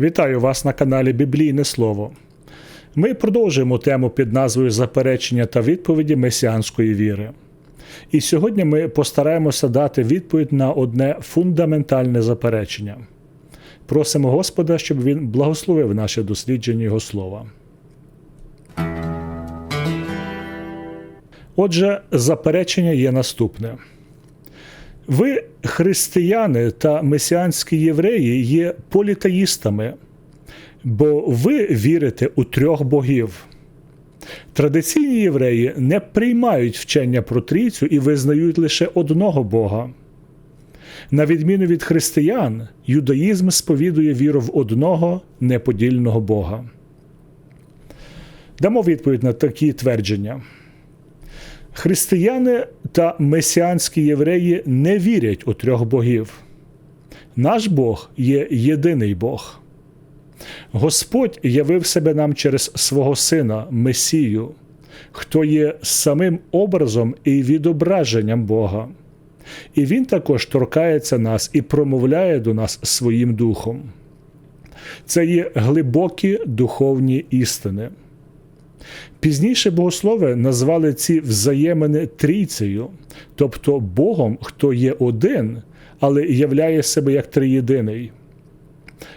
Вітаю вас на каналі Біблійне Слово. Ми продовжуємо тему під назвою Заперечення та відповіді месіанської віри. І сьогодні ми постараємося дати відповідь на одне фундаментальне заперечення. Просимо Господа, щоб Він благословив наше дослідження Його слова. Отже, заперечення є наступне. Ви, християни та месіанські євреї, є політеїстами, бо ви вірите у трьох богів. Традиційні євреї не приймають вчення про трійцю і визнають лише одного Бога. На відміну від християн, юдаїзм сповідує віру в одного неподільного Бога. Дамо відповідь на такі твердження. Християни та месіанські євреї не вірять у трьох богів. Наш Бог є єдиний Бог. Господь явив себе нам через свого Сина, Месію, хто є самим образом і відображенням Бога. І Він також торкається нас і промовляє до нас своїм духом. Це є глибокі духовні істини. Пізніше богослови назвали ці взаємини трійцею, тобто Богом, хто є один, але являє себе як триєдиний.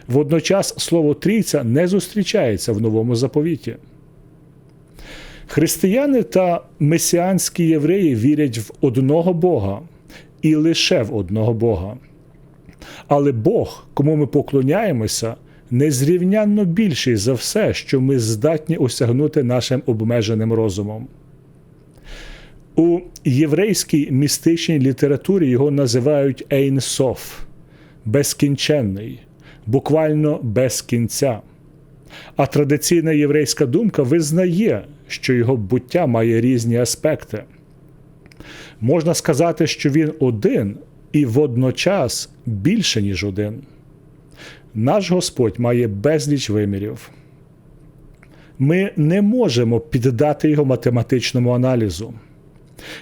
Водночас слово трійця не зустрічається в новому заповіті. Християни та месіанські євреї вірять в одного Бога і лише в одного Бога. Але Бог, кому ми поклоняємося, незрівнянно більший за все, що ми здатні осягнути нашим обмеженим розумом. У єврейській містичній літературі його називають Ейнсоф безкінченний, буквально без кінця. А традиційна єврейська думка визнає, що його буття має різні аспекти. Можна сказати, що він один і водночас більше, ніж один. Наш Господь має безліч вимірів. Ми не можемо піддати його математичному аналізу.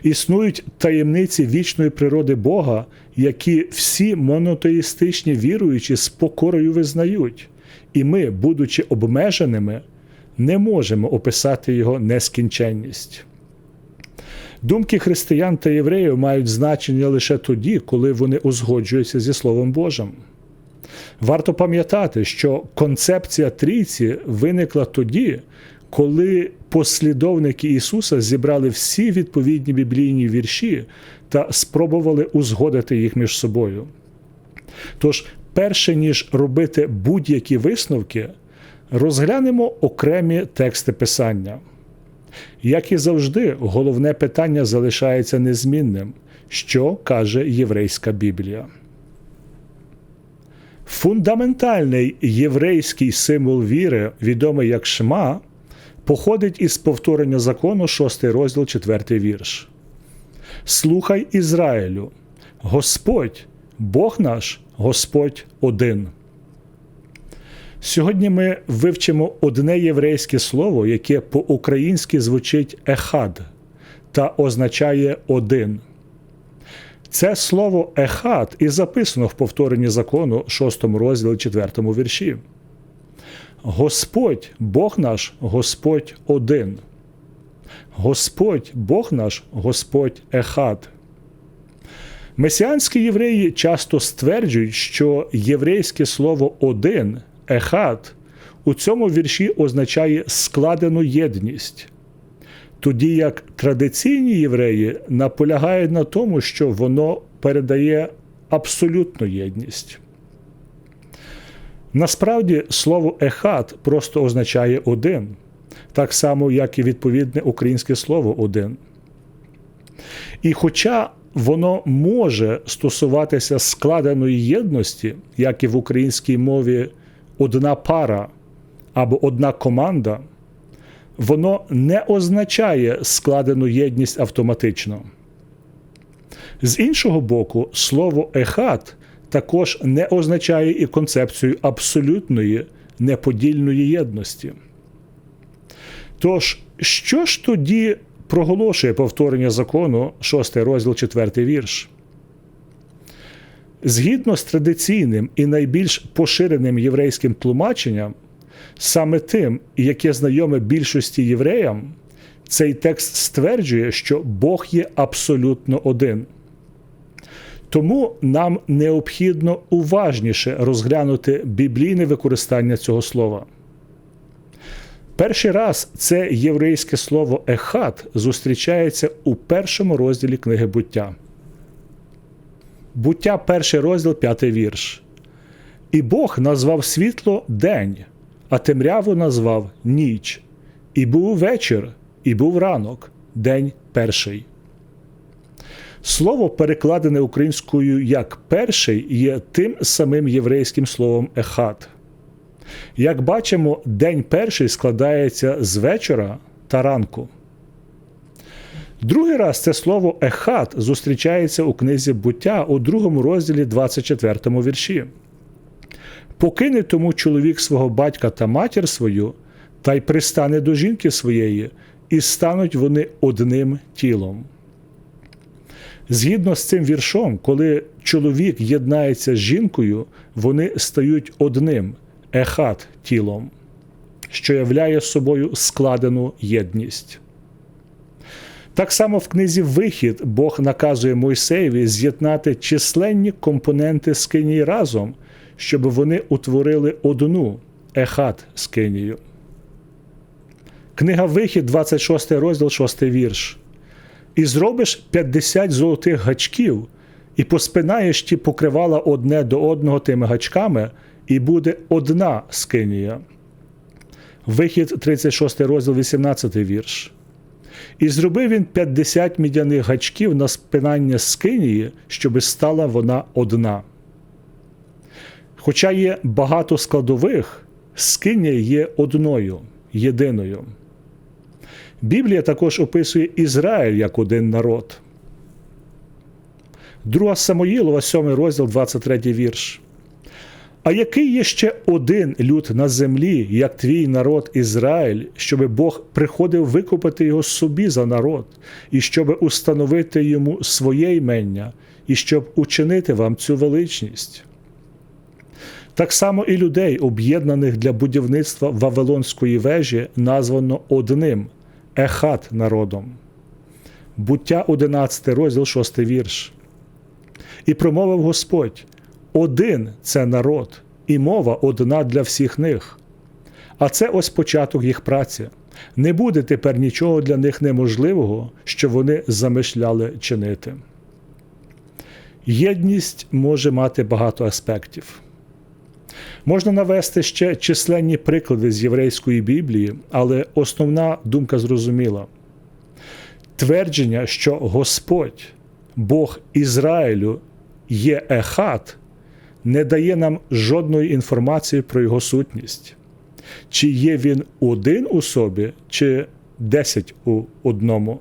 Існують таємниці вічної природи Бога, які всі монотеїстичні віруючі з покорою визнають, і ми, будучи обмеженими, не можемо описати його нескінченність. Думки християн та євреїв мають значення лише тоді, коли вони узгоджуються зі Словом Божим. Варто пам'ятати, що концепція трійці виникла тоді, коли послідовники Ісуса зібрали всі відповідні біблійні вірші та спробували узгодити їх між собою. Тож, перше ніж робити будь-які висновки, розглянемо окремі тексти Писання. Як і завжди, головне питання залишається незмінним, що каже єврейська Біблія. Фундаментальний єврейський символ віри, відомий як Шма, походить із повторення закону, 6 розділ, 4 вірш. Слухай Ізраїлю, Господь, Бог наш, Господь один. Сьогодні ми вивчимо одне єврейське слово, яке по-українськи звучить ехад та означає один. Це слово ехат і записано в повторенні закону 6 розділі 4 вірші. Господь, Бог наш, Господь один. Господь, Бог наш, Господь ехат. Месіанські євреї часто стверджують, що єврейське слово один, ехат, у цьому вірші означає складену єдність тоді як традиційні євреї наполягають на тому, що воно передає абсолютну єдність. Насправді слово ехат просто означає один, так само, як і відповідне українське слово один. І хоча воно може стосуватися складеної єдності, як і в українській мові одна пара або одна команда воно не означає складену єдність автоматично. З іншого боку, слово ехат також не означає і концепцію абсолютної неподільної єдності. Тож, що ж тоді проголошує повторення закону, 6 розділ 4 вірш? Згідно з традиційним і найбільш поширеним єврейським тлумаченням, саме тим, яке знайоме більшості євреям, цей текст стверджує, що Бог є абсолютно один. Тому нам необхідно уважніше розглянути біблійне використання цього слова. Перший раз це єврейське слово ехат зустрічається у першому розділі книги буття. Буття, перший розділ, п'ятий вірш. І Бог назвав світло день, а темряву назвав ніч. І був вечір, і був ранок, день перший. Слово, перекладене українською як перший, є тим самим єврейським словом ехат. Як бачимо, день перший складається з вечора та ранку. Другий раз це слово ехат зустрічається у книзі буття у другому розділі 24 вірші. Покине тому чоловік свого батька та матір свою, та й пристане до жінки своєї, і стануть вони одним тілом. Згідно з цим віршом, коли чоловік єднається з жінкою, вони стають одним ехат тілом, що являє собою складену єдність. Так само в книзі Вихід Бог наказує Мойсеєві з'єднати численні компоненти скинії разом, щоб вони утворили одну ехат скинію. Книга Вихід, 26 розділ, 6 вірш. І зробиш 50 золотих гачків, і поспинаєш ті покривала одне до одного тими гачками, і буде одна скинія. Вихід, 36 розділ, 18 вірш. І зробив він 50 мідяних гачків на спинання скинії, щоби стала вона одна. Хоча є багато складових, скиня є одною, єдиною. Біблія також описує Ізраїль як один народ. Друга Самоїлова, 7 розділ, 23 вірш. А який є ще один люд на землі, як твій народ Ізраїль, щоби Бог приходив викупити його собі за народ, і щоби установити йому своє імення, і щоб учинити вам цю величність? Так само і людей, об'єднаних для будівництва Вавилонської вежі, названо одним ехат народом. Буття 11 розділ 6 вірш. І промовив Господь один це народ, і мова одна для всіх них. А це ось початок їх праці. Не буде тепер нічого для них неможливого, що вони замишляли чинити. Єдність може мати багато аспектів. Можна навести ще численні приклади з єврейської Біблії, але основна думка зрозуміла. Твердження, що Господь, Бог Ізраїлю, є ехат, не дає нам жодної інформації про його сутність. Чи є він один у собі, чи десять у одному.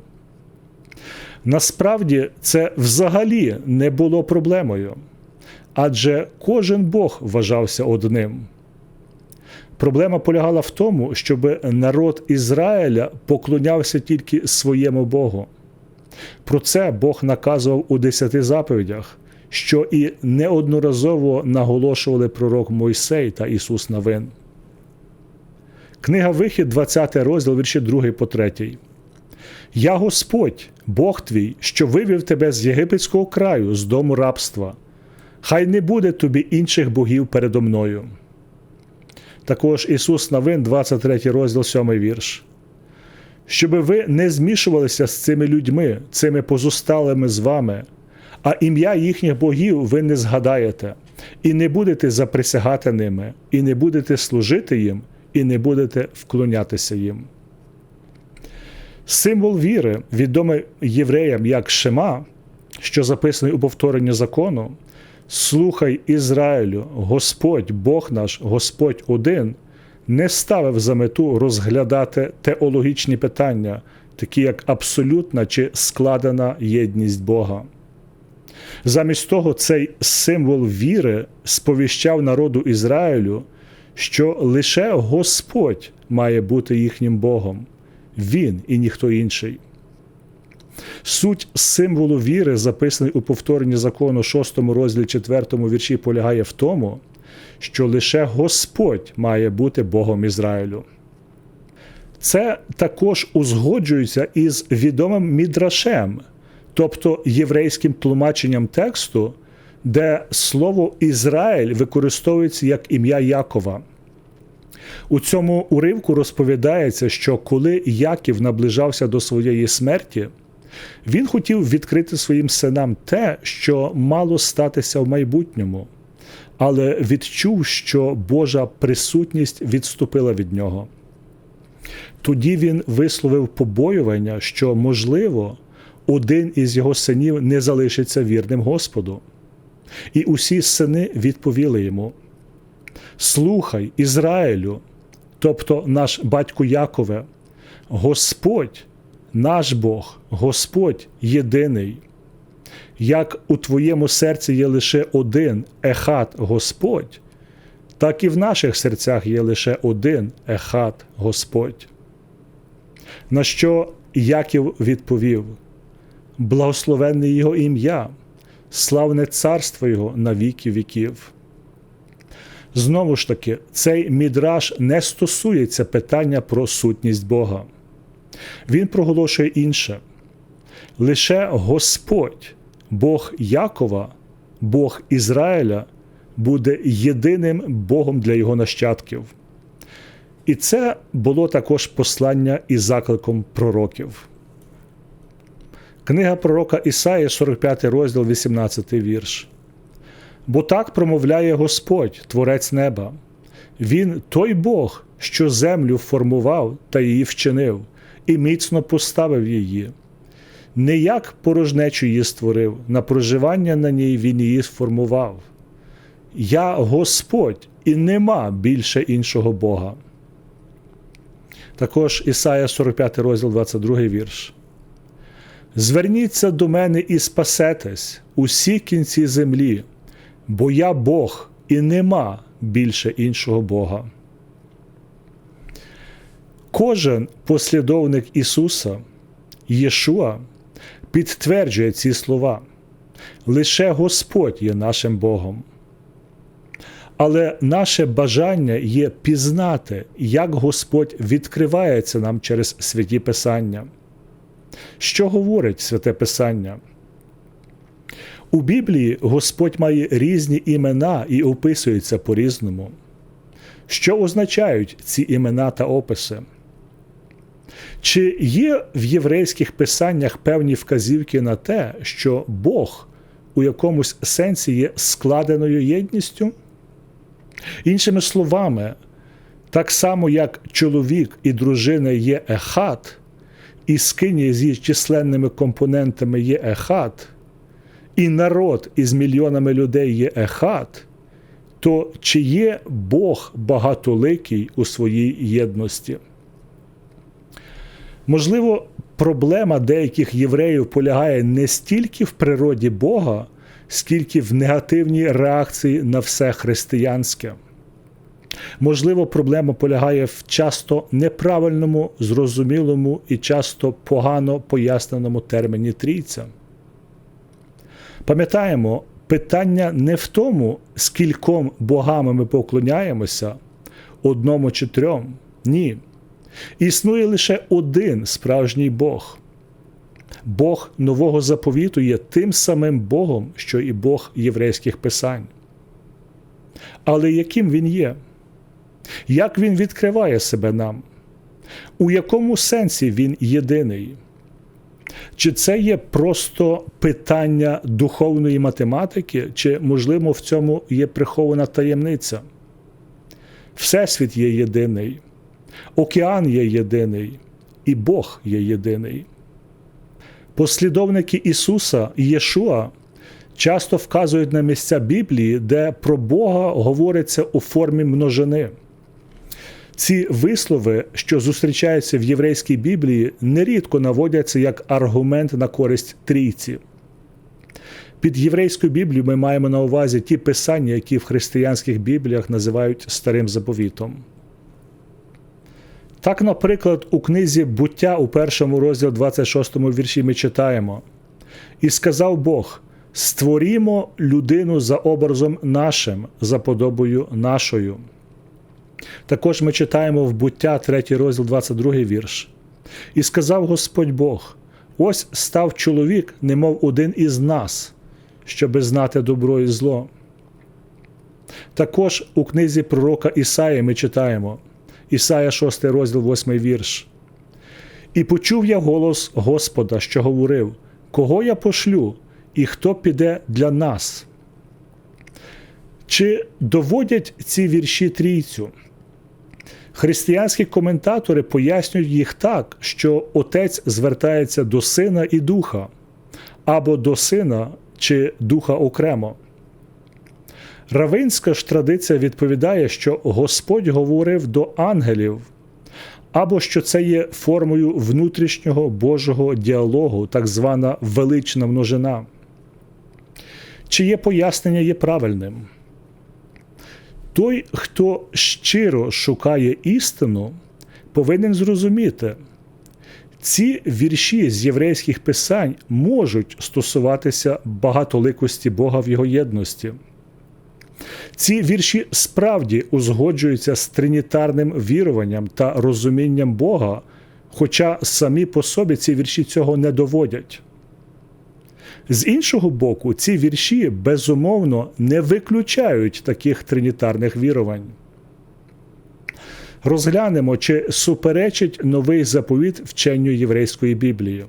Насправді це взагалі не було проблемою, адже кожен Бог вважався одним. Проблема полягала в тому, щоб народ Ізраїля поклонявся тільки своєму Богу. Про це Бог наказував у десяти заповідях що і неодноразово наголошували пророк Мойсей та Ісус Навин. Книга Вихід, 20 розділ, вірші 2 по 3. Я Господь, Бог твій, що вивів тебе з єгипетського краю, з дому рабства. Хай не буде тобі інших богів передо мною. Також Ісус Навин, 23 розділ, 7 вірш. Щоби ви не змішувалися з цими людьми, цими позусталими з вами, а ім'я їхніх богів ви не згадаєте, і не будете заприсягати ними, і не будете служити їм, і не будете вклонятися їм. Символ віри, відомий євреям як Шема, що записаний у повторенні закону, слухай Ізраїлю, Господь, Бог наш, Господь один, не ставив за мету розглядати теологічні питання, такі як абсолютна чи складена єдність Бога. Замість того, цей символ віри сповіщав народу Ізраїлю, що лише Господь має бути їхнім Богом, Він і ніхто інший. Суть символу віри, записаний у повторенні закону 6 розділі 4 вірші, полягає в тому, що лише Господь має бути Богом Ізраїлю. Це також узгоджується із відомим мідрашем, тобто єврейським тлумаченням тексту, де слово Ізраїль використовується як ім'я Якова. У цьому уривку розповідається, що коли Яків наближався до своєї смерті, він хотів відкрити своїм синам те, що мало статися в майбутньому, але відчув, що Божа присутність відступила від нього. Тоді він висловив побоювання, що, можливо, один із його синів не залишиться вірним Господу. І усі сини відповіли йому: Слухай, Ізраїлю, тобто наш батько Якове, Господь, наш Бог, Господь єдиний. Як у твоєму серці є лише один ехат Господь, так і в наших серцях є лише один ехат Господь. На що Яків відповів: Благословенне Його ім'я, славне царство Його на віки віків. Знову ж таки, цей мідраж не стосується питання про сутність Бога. Він проголошує інше. Лише Господь, Бог Якова, Бог Ізраїля, буде єдиним Богом для його нащадків. І це було також послання і закликом пророків. Книга пророка Ісаї, 45 розділ, 18 вірш. Бо так промовляє Господь, Творець неба. Він той Бог, що землю формував та її вчинив, і міцно поставив її. Не як порожнечу її створив, на проживання на ній він її сформував. Я Господь, і нема більше іншого Бога. Також Ісая 45 розділ 22 вірш. Зверніться до мене і спасетесь усі кінці землі, бо я Бог і нема більше іншого Бога. Кожен послідовник Ісуса, Єшуа, підтверджує ці слова. Лише Господь є нашим Богом. Але наше бажання є пізнати, як Господь відкривається нам через святі Писання. Що говорить святе Писання? У Біблії Господь має різні імена і описується по-різному. Що означають ці імена та описи? Чи є в єврейських писаннях певні вказівки на те, що Бог у якомусь сенсі є складеною єдністю? Іншими словами, так само як чоловік і дружина є ехат, і скині з її численними компонентами є ехат, і народ із мільйонами людей є ехат, то чи є Бог багатоликий у своїй єдності? Можливо, проблема деяких євреїв полягає не стільки в природі Бога, скільки в негативній реакції на все християнське. Можливо, проблема полягає в часто неправильному, зрозумілому і часто погано поясненому терміні трійця. Пам'ятаємо, питання не в тому, скільком богами ми поклоняємося, одному чи трьом. Ні. Існує лише один справжній Бог. Бог нового заповіту є тим самим Богом, що і Бог єврейських писань. Але яким він є? Як він відкриває себе нам? У якому сенсі він єдиний? Чи це є просто питання духовної математики, чи, можливо, в цьому є прихована таємниця? Всесвіт є єдиний, океан є єдиний, і Бог є єдиний. Послідовники Ісуса і Єшуа часто вказують на місця Біблії, де про Бога говориться у формі множини. Ці вислови, що зустрічаються в єврейській Біблії, нерідко наводяться як аргумент на користь трійці. Під єврейською Біблією ми маємо на увазі ті писання, які в християнських Бібліях називають старим заповітом. Так, наприклад, у книзі буття у першому розділі 26 вірші ми читаємо: І сказав Бог: Створімо людину за образом нашим, за подобою нашою. Також ми читаємо в буття 3 розділ 22 вірш. І сказав Господь Бог: ось став чоловік, немов один із нас, щоби знати добро і зло. Також у книзі пророка Ісаї ми читаємо Ісая 6 розділ 8 вірш. І почув я голос Господа, що говорив: Кого я пошлю, і хто піде для нас? Чи доводять ці вірші трійцю? Християнські коментатори пояснюють їх так, що Отець звертається до Сина і Духа, або до Сина чи Духа окремо. Равинська ж традиція відповідає, що Господь говорив до ангелів, або що це є формою внутрішнього Божого діалогу, так звана велична множина. Чиє пояснення є правильним? Той, хто щиро шукає істину, повинен зрозуміти, ці вірші з єврейських писань можуть стосуватися багатоликості Бога в його єдності. Ці вірші справді узгоджуються з тринітарним віруванням та розумінням Бога, хоча самі по собі ці вірші цього не доводять. З іншого боку, ці вірші безумовно не виключають таких тринітарних вірувань. Розглянемо, чи суперечить новий заповіт вченню єврейської Біблії.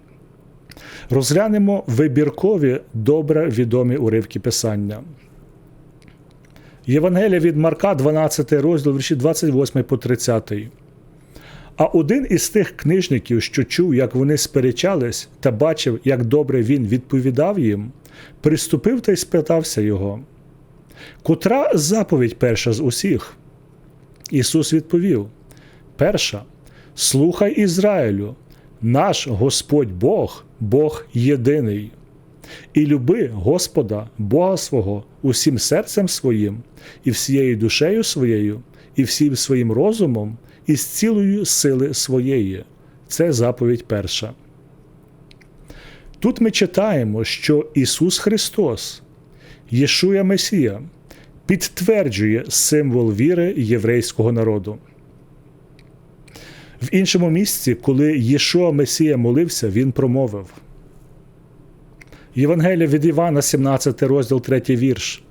Розглянемо вибіркові добре відомі уривки Писання. Євангелія від Марка, 12 розділ, вірші 28 по 30. А один із тих книжників, що чув, як вони сперечались, та бачив, як добре він відповідав їм, приступив та й спитався його. Котра заповідь перша з усіх? Ісус відповів: Перша, слухай Ізраїлю, наш Господь Бог, Бог єдиний. І люби Господа, Бога свого, усім серцем своїм, і всією душею своєю, і всім своїм розумом, і з цілою сили своєї. Це заповідь перша. Тут ми читаємо, що Ісус Христос, Єшуя Месія, підтверджує символ віри єврейського народу. В іншому місці, коли Єшуа Месія молився, Він промовив. Євангелія від Івана, 17 розділ 3 вірш.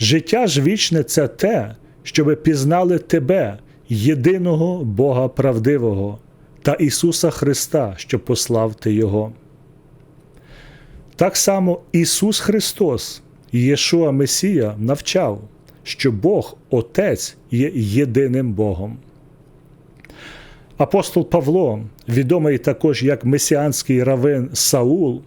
Життя ж вічне це те, щоби пізнали Тебе, єдиного Бога правдивого та Ісуса Христа, що послав Ти Його. Так само Ісус Христос, Єшуа Месія, навчав, що Бог Отець є єдиним Богом. Апостол Павло, відомий також як месіанський равин Саул,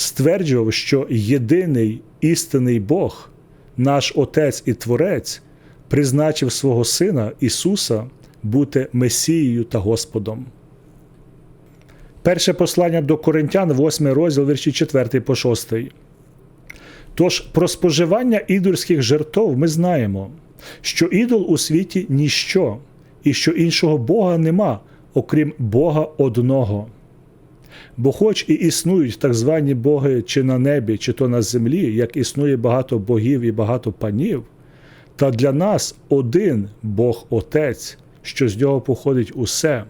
стверджував, що єдиний істинний Бог, наш Отець і Творець, призначив свого Сина Ісуса бути Месією та Господом. Перше послання до Коринтян, 8 розділ вірші 4 по 6. Тож про споживання ідольських жертв ми знаємо, що ідол у світі ніщо, і що іншого Бога нема, окрім Бога одного. Бо, хоч і існують так звані боги чи на небі, чи то на землі, як існує багато богів і багато панів, та для нас один Бог Отець, що з нього походить усе.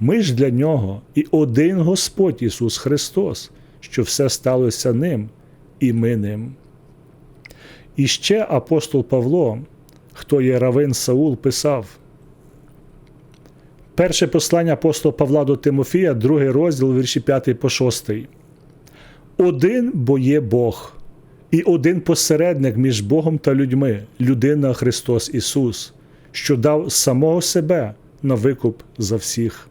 Ми ж для нього і один Господь Ісус Христос, що все сталося ним, і ми ним. І ще апостол Павло, хто є равин Саул, писав. Перше послання апостола Павла до Тимофія, другий розділ, вірші 5 по 6. Один бо є Бог, і один посередник між Богом та людьми, людина Христос Ісус, що дав самого себе на викуп за всіх.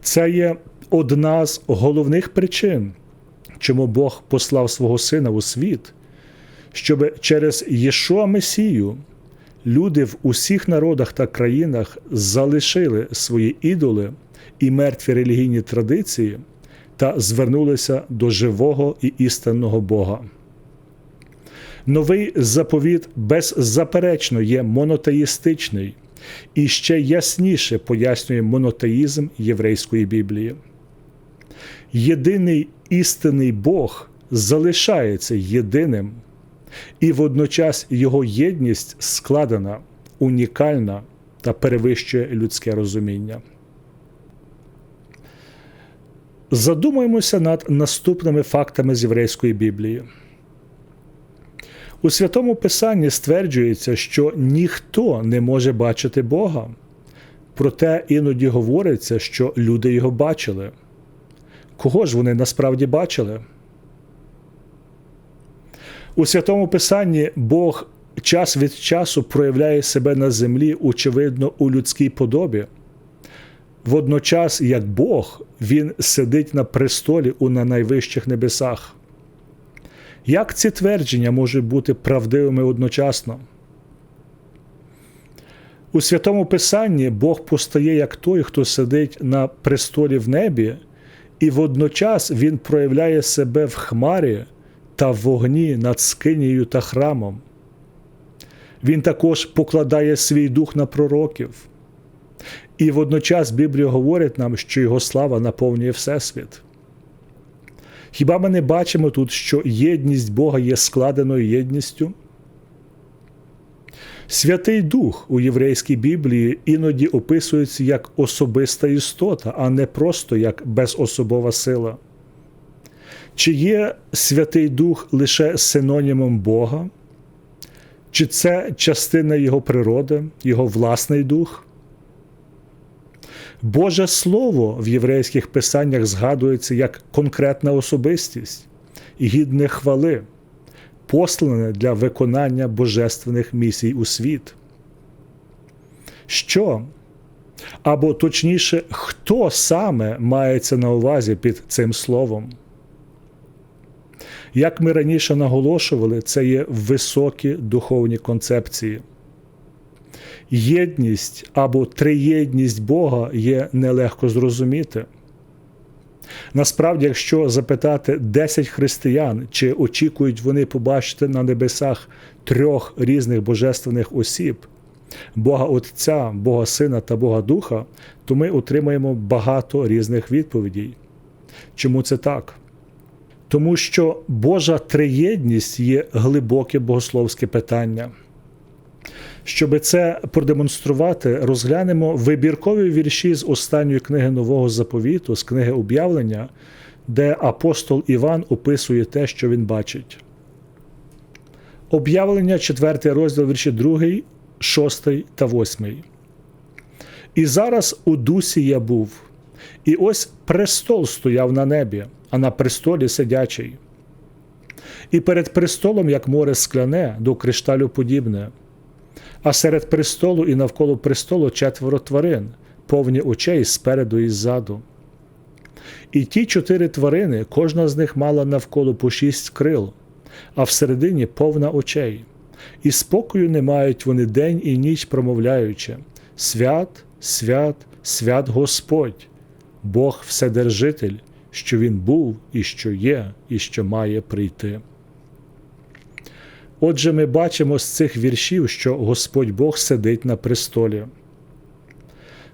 Це є одна з головних причин, чому Бог послав свого Сина у світ, щоб через Єшуа Месію люди в усіх народах та країнах залишили свої ідоли і мертві релігійні традиції та звернулися до живого і істинного Бога. Новий заповіт беззаперечно є монотеїстичний і ще ясніше пояснює монотеїзм єврейської Біблії. Єдиний істинний Бог залишається єдиним, і водночас його єдність складена, унікальна та перевищує людське розуміння. Задумаємося над наступними фактами з єврейської Біблії. У святому Писанні стверджується, що ніхто не може бачити Бога, проте іноді говориться, що люди його бачили. Кого ж вони насправді бачили? У святому Писанні Бог час від часу проявляє себе на землі, очевидно, у людській подобі. Водночас, як Бог, Він сидить на престолі у на найвищих небесах. Як ці твердження можуть бути правдивими одночасно? У святому Писанні Бог постає як той, хто сидить на престолі в небі, і водночас Він проявляє себе в хмарі та в вогні над скинією та храмом. Він також покладає свій дух на пророків. І водночас Біблія говорить нам, що Його слава наповнює Всесвіт. Хіба ми не бачимо тут, що єдність Бога є складеною єдністю? Святий Дух у єврейській Біблії іноді описується як особиста істота, а не просто як безособова сила. Чи є Святий Дух лише синонімом Бога? Чи це частина Його природи, Його власний дух? Боже Слово в єврейських писаннях згадується як конкретна особистість і гідне хвали, послане для виконання божественних місій у світ. Що? Або точніше, хто саме мається на увазі під цим словом? Як ми раніше наголошували, це є високі духовні концепції. Єдність або триєдність Бога є нелегко зрозуміти. Насправді, якщо запитати 10 християн, чи очікують вони побачити на небесах трьох різних божественних осіб Бога Отця, Бога Сина та Бога Духа, то ми отримаємо багато різних відповідей. Чому це так? Тому що Божа триєдність є глибоке богословське питання. Щоб це продемонструвати, розглянемо вибіркові вірші з останньої книги Нового заповіту, з книги об'явлення, де апостол Іван описує те, що він бачить. Об'явлення, 4 розділ вірші 2, 6 та 8. І зараз у дусі я був, і ось престол стояв на небі, а на престолі сидячий. І перед престолом, як море скляне, до кришталю подібне а серед престолу і навколо престолу четверо тварин, повні очей спереду і ззаду. І ті чотири тварини, кожна з них мала навколо по шість крил, а всередині повна очей, і спокою не мають вони день і ніч промовляючи Свят, свят, свят Господь, Бог Вседержитель, що Він був, і що є, і що має прийти. Отже, ми бачимо з цих віршів, що Господь Бог сидить на престолі.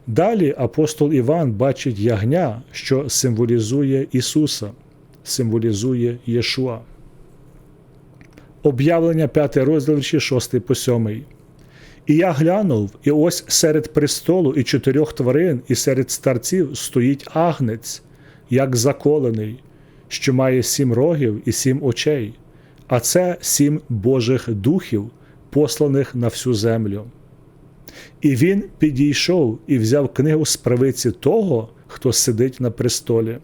Далі апостол Іван бачить ягня, що символізує Ісуса, символізує Єшуа. Об'явлення 5 розділ 6 по 7. І я глянув, і ось серед престолу і чотирьох тварин, і серед старців стоїть агнець, як заколений, що має сім рогів і сім очей а це сім Божих духів, посланих на всю землю. І він підійшов і взяв книгу з правиці того, хто сидить на престолі.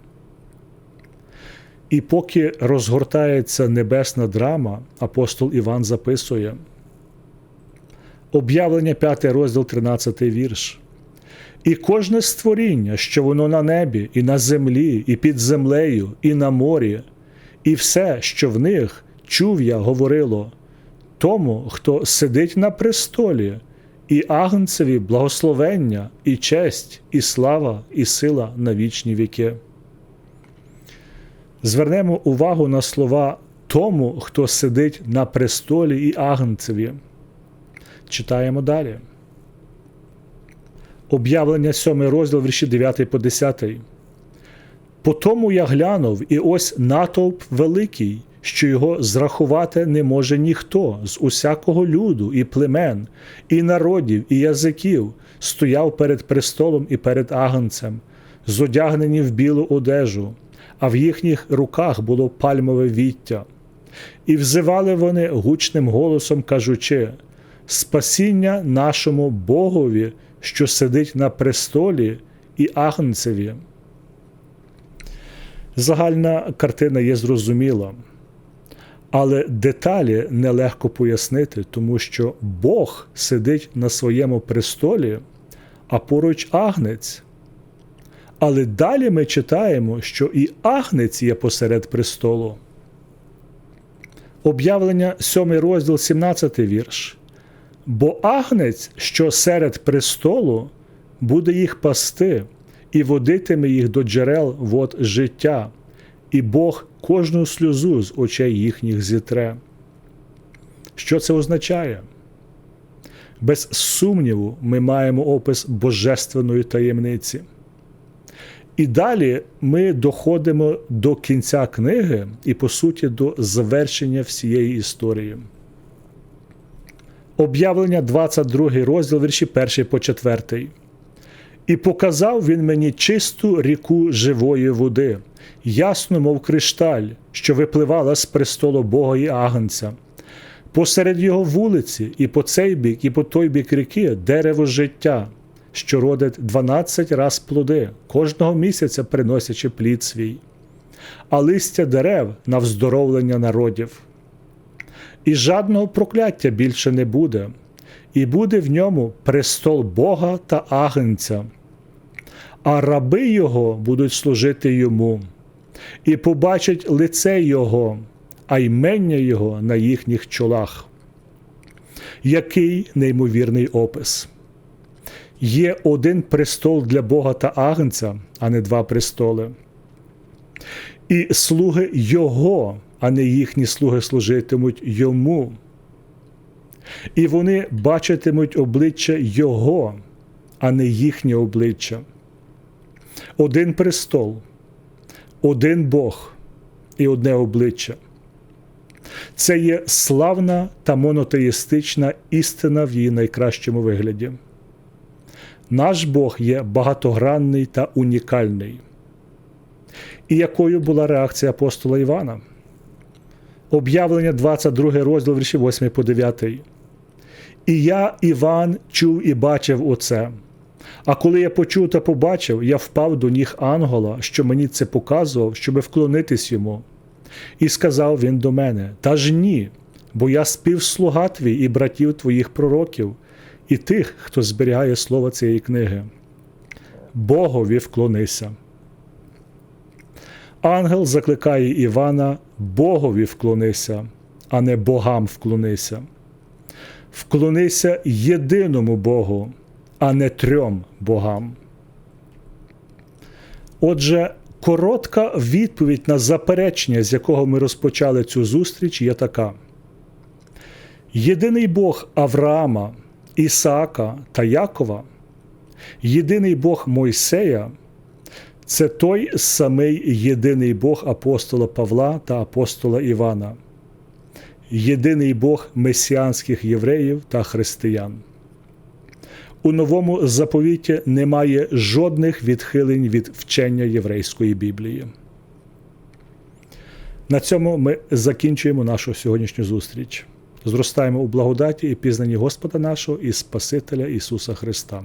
І поки розгортається небесна драма, апостол Іван записує. Об'явлення 5 розділ 13 вірш. І кожне створіння, що воно на небі, і на землі, і під землею, і на морі, і все, що в них, чув я, говорило тому, хто сидить на престолі, і агнцеві благословення, і честь, і слава, і сила на вічні віки. Звернемо увагу на слова тому, хто сидить на престолі і агнцеві. Читаємо далі. Об'явлення 7 розділ, вірші 9 по 10. По тому я глянув, і ось натовп великий, що його зрахувати не може ніхто з усякого люду, і племен, і народів, і язиків, стояв перед престолом і перед агнцем, зодягнені в білу одежу, а в їхніх руках було пальмове віття. І взивали вони гучним голосом, кажучи: Спасіння нашому Богові, що сидить на престолі, і агнцеві. Загальна картина є зрозуміла, але деталі нелегко пояснити, тому що Бог сидить на своєму престолі, а поруч агнець. Але далі ми читаємо, що і агнець є посеред престолу. Об'явлення 7 розділ, 17 вірш. Бо агнець, що серед престолу, буде їх пасти і водитиме їх до джерел вод життя, і Бог кожну сльозу з очей їхніх зітре. Що це означає? Без сумніву, ми маємо опис божественної таємниці. І далі ми доходимо до кінця книги і, по суті, до завершення всієї історії. Об'явлення 22 розділ вірші 1 по 4. І показав він мені чисту ріку живої води, ясно, мов кришталь, що випливала з престолу Бога і Агнця. Посеред його вулиці, і по цей бік, і по той бік ріки дерево життя, що родить 12 раз плоди, кожного місяця приносячи плід свій, а листя дерев на вздоровлення народів. І жадного прокляття більше не буде, і буде в ньому престол Бога та Агнця, а раби Його будуть служити йому, і побачать лице Його, а ймення Його на їхніх чолах. Який неймовірний опис! Є один престол для Бога та Агнця, а не два престоли. І слуги Його, а не їхні слуги служитимуть йому. І вони бачитимуть обличчя Його, а не їхнє обличчя. Один престол, один Бог і одне обличчя. Це є славна та монотеїстична істина в її найкращому вигляді. Наш Бог є багатогранний та унікальний. І якою була реакція апостола Івана? Об'явлення 22 розділ вірші 8 по 9. І я, Іван, чув і бачив оце. А коли я почув та побачив, я впав до ніг ангела, що мені це показував, щоби вклонитись йому. І сказав він до мене: Та ж ні, бо я співслуга твій і братів твоїх пророків, і тих, хто зберігає слово цієї книги. Богові вклонися. Ангел закликає Івана Богові вклонися, а не богам вклонися. Вклонися єдиному Богу, а не трьом богам. Отже, коротка відповідь на заперечення, з якого ми розпочали цю зустріч, є така: єдиний Бог Авраама, Ісаака та Якова, єдиний Бог Мойсея. Це той самий єдиний Бог апостола Павла та апостола Івана, єдиний Бог месіанських євреїв та християн. У новому заповіті немає жодних відхилень від вчення єврейської Біблії. На цьому ми закінчуємо нашу сьогоднішню зустріч. Зростаємо у благодаті і пізнанні Господа нашого і Спасителя Ісуса Христа.